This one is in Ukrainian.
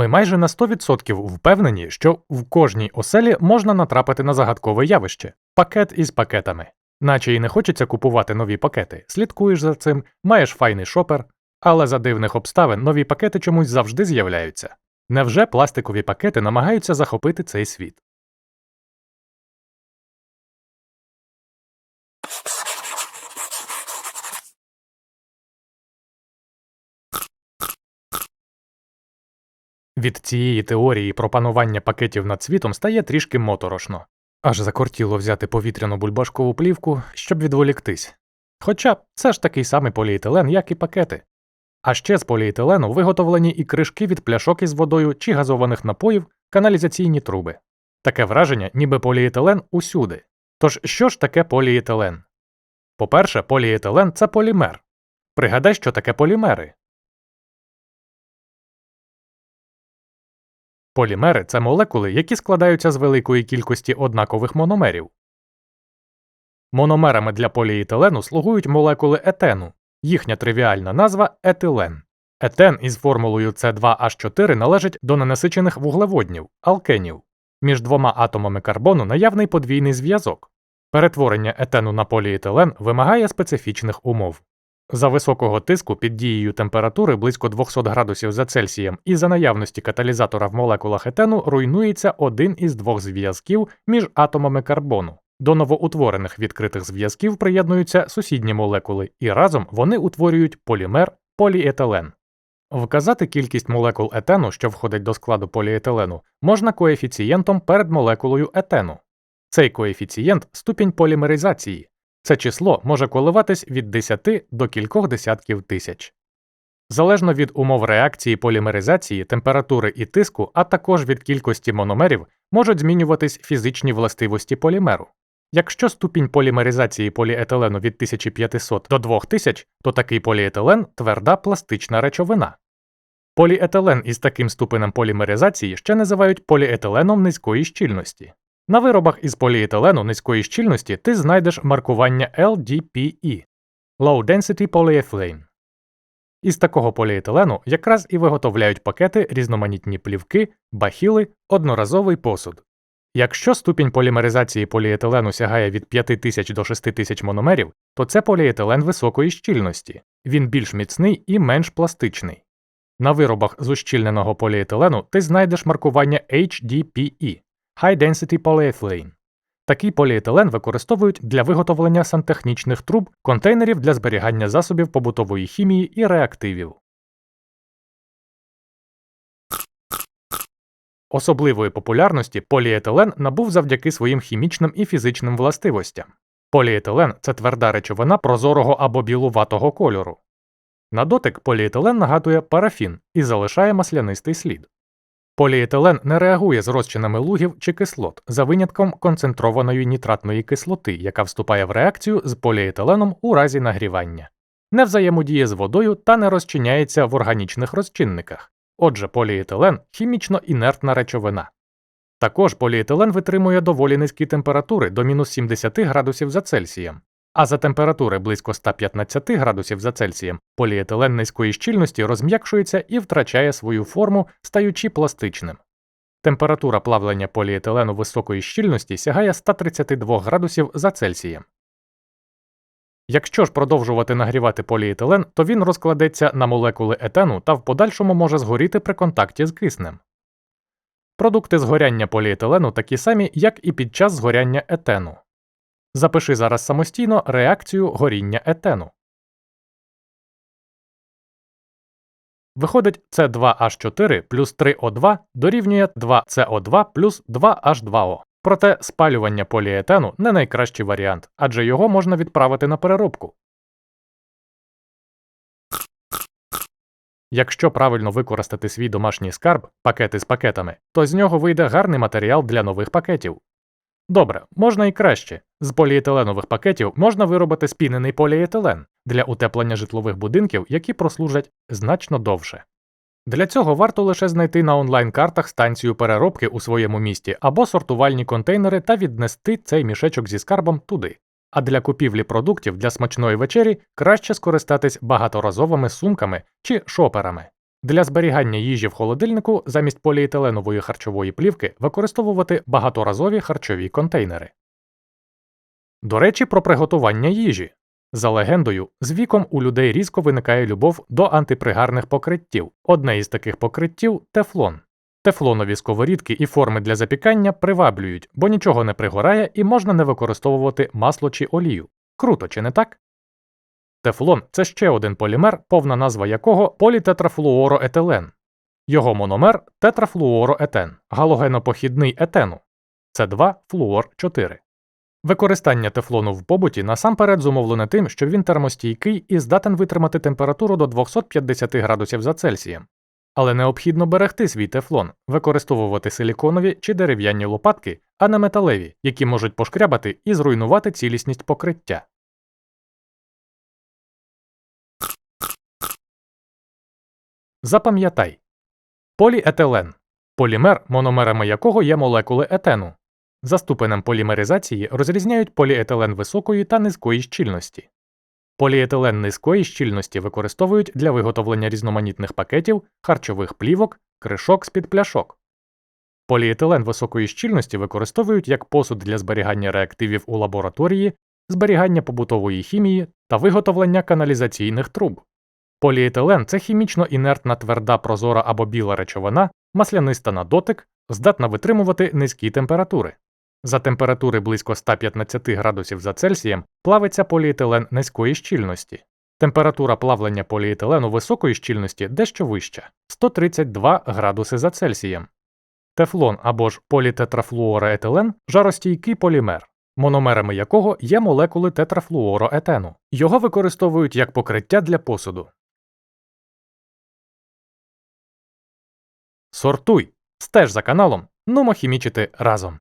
Ми майже на 100% впевнені, що в кожній оселі можна натрапити на загадкове явище пакет із пакетами. Наче і не хочеться купувати нові пакети, слідкуєш за цим, маєш файний шопер, але за дивних обставин нові пакети чомусь завжди з'являються. Невже пластикові пакети намагаються захопити цей світ? Від цієї теорії про панування пакетів над світом стає трішки моторошно. Аж закортіло взяти повітряну бульбашкову плівку, щоб відволіктись. Хоча це ж такий самий поліетилен, як і пакети. А ще з поліетилену виготовлені і кришки від пляшок із водою чи газованих напоїв, каналізаційні труби. Таке враження, ніби поліетилен усюди. Тож що ж таке поліетилен? По-перше, поліетилен це полімер. Пригадай, що таке полімери. Полімери це молекули, які складаються з великої кількості однакових мономерів. Мономерами для поліетилену слугують молекули етену. Їхня тривіальна назва етилен. Етен із формулою С2H4 належить до ненасичених вуглеводнів алкенів. Між двома атомами карбону наявний подвійний зв'язок. Перетворення етену на поліетилен вимагає специфічних умов. За високого тиску під дією температури близько 200 градусів за Цельсієм і за наявності каталізатора в молекулах етену руйнується один із двох зв'язків між атомами карбону. До новоутворених відкритих зв'язків приєднуються сусідні молекули, і разом вони утворюють полімер поліетилен. Вказати кількість молекул етену, що входить до складу поліетилену, можна коефіцієнтом перед молекулою етену. Цей коефіцієнт ступінь полімеризації. Це число може коливатись від 10 до кількох десятків тисяч. Залежно від умов реакції полімеризації, температури і тиску, а також від кількості мономерів, можуть змінюватись фізичні властивості полімеру. Якщо ступінь полімеризації поліетилену від 1500 до 2000, то такий поліетилен тверда пластична речовина. Поліетилен із таким ступенем полімеризації ще називають поліетиленом низької щільності. На виробах із поліетилену низької щільності ти знайдеш маркування LDPE Low Density Polyethylene. Із такого поліетилену якраз і виготовляють пакети, різноманітні плівки, бахіли, одноразовий посуд. Якщо ступінь полімеризації поліетилену сягає від 5000 до 6000 мономерів, то це поліетилен високої щільності, він більш міцний і менш пластичний. На виробах з ущільненого поліетилену ти знайдеш маркування HDPE High Density Polyethylene. Такий поліетилен використовують для виготовлення сантехнічних труб, контейнерів для зберігання засобів побутової хімії і реактивів. Особливої популярності поліетилен набув завдяки своїм хімічним і фізичним властивостям. Поліетилен це тверда речовина прозорого або білуватого кольору. На дотик поліетилен нагадує парафін і залишає маслянистий слід. Поліетилен не реагує з розчинами лугів чи кислот за винятком концентрованої нітратної кислоти, яка вступає в реакцію з поліетиленом у разі нагрівання, не взаємодіє з водою та не розчиняється в органічних розчинниках. Отже, поліетилен хімічно інертна речовина. Також поліетилен витримує доволі низькі температури до мінус 70 градусів за Цельсієм, а за температури близько 115 градусів за Цельсієм поліетилен низької щільності розм'якшується і втрачає свою форму, стаючи пластичним. Температура плавлення поліетилену високої щільності сягає 132 градусів за Цельсієм. Якщо ж продовжувати нагрівати поліетилен, то він розкладеться на молекули етену та в подальшому може згоріти при контакті з киснем. Продукти згоряння поліетилену такі самі, як і під час згоряння етену. Запиши зараз самостійно реакцію горіння етену. Виходить, С2H4 плюс 3O2 дорівнює 2CO2 плюс 2H2O. Проте спалювання поліетену не найкращий варіант, адже його можна відправити на переробку. Якщо правильно використати свій домашній скарб, пакети з пакетами, то з нього вийде гарний матеріал для нових пакетів. Добре, можна і краще. З поліетиленових пакетів можна виробити спінений поліетилен для утеплення житлових будинків, які прослужать значно довше. Для цього варто лише знайти на онлайн-картах станцію переробки у своєму місті або сортувальні контейнери та віднести цей мішечок зі скарбом туди. А для купівлі продуктів для смачної вечері краще скористатись багаторазовими сумками чи шоперами. Для зберігання їжі в холодильнику замість поліетиленової харчової плівки використовувати багаторазові харчові контейнери. До речі, про приготування їжі. За легендою, з віком у людей різко виникає любов до антипригарних покриттів. Одне із таких покриттів тефлон. Тефлонові сковорідки і форми для запікання приваблюють, бо нічого не пригорає і можна не використовувати масло чи олію. Круто, чи не так? Тефлон це ще один полімер, повна назва якого політетрафлуороетилен. Його мономер тетрафлуороетен, галогенопохідний етену. Це 2 флуор 4. Використання тефлону в побуті насамперед зумовлене тим, що він термостійкий і здатен витримати температуру до 250 градусів за Цельсієм. Але необхідно берегти свій тефлон, використовувати силіконові чи дерев'яні лопатки, а не металеві, які можуть пошкрябати і зруйнувати цілісність покриття. Запам'ятай поліетилен полімер, мономерами якого є молекули етену. За ступенем полімеризації розрізняють поліетилен високої та низької щільності. Поліетилен низької щільності використовують для виготовлення різноманітних пакетів, харчових плівок, кришок з-під пляшок. Поліетилен високої щільності використовують як посуд для зберігання реактивів у лабораторії, зберігання побутової хімії та виготовлення каналізаційних труб. Поліетилен це хімічно інертна тверда прозора або біла речовина, масляниста на дотик, здатна витримувати низькі температури. За температури близько 115 градусів за Цельсієм плавиться поліетилен низької щільності. Температура плавлення поліетилену високої щільності дещо вища 132 градуси за Цельсієм. Тефлон або ж політетрафлуороетилен жаростійкий полімер, мономерами якого є молекули тетрафлуороетену. Його використовують як покриття для посуду. Сортуй! Стеж за каналом, нумо хімічити разом.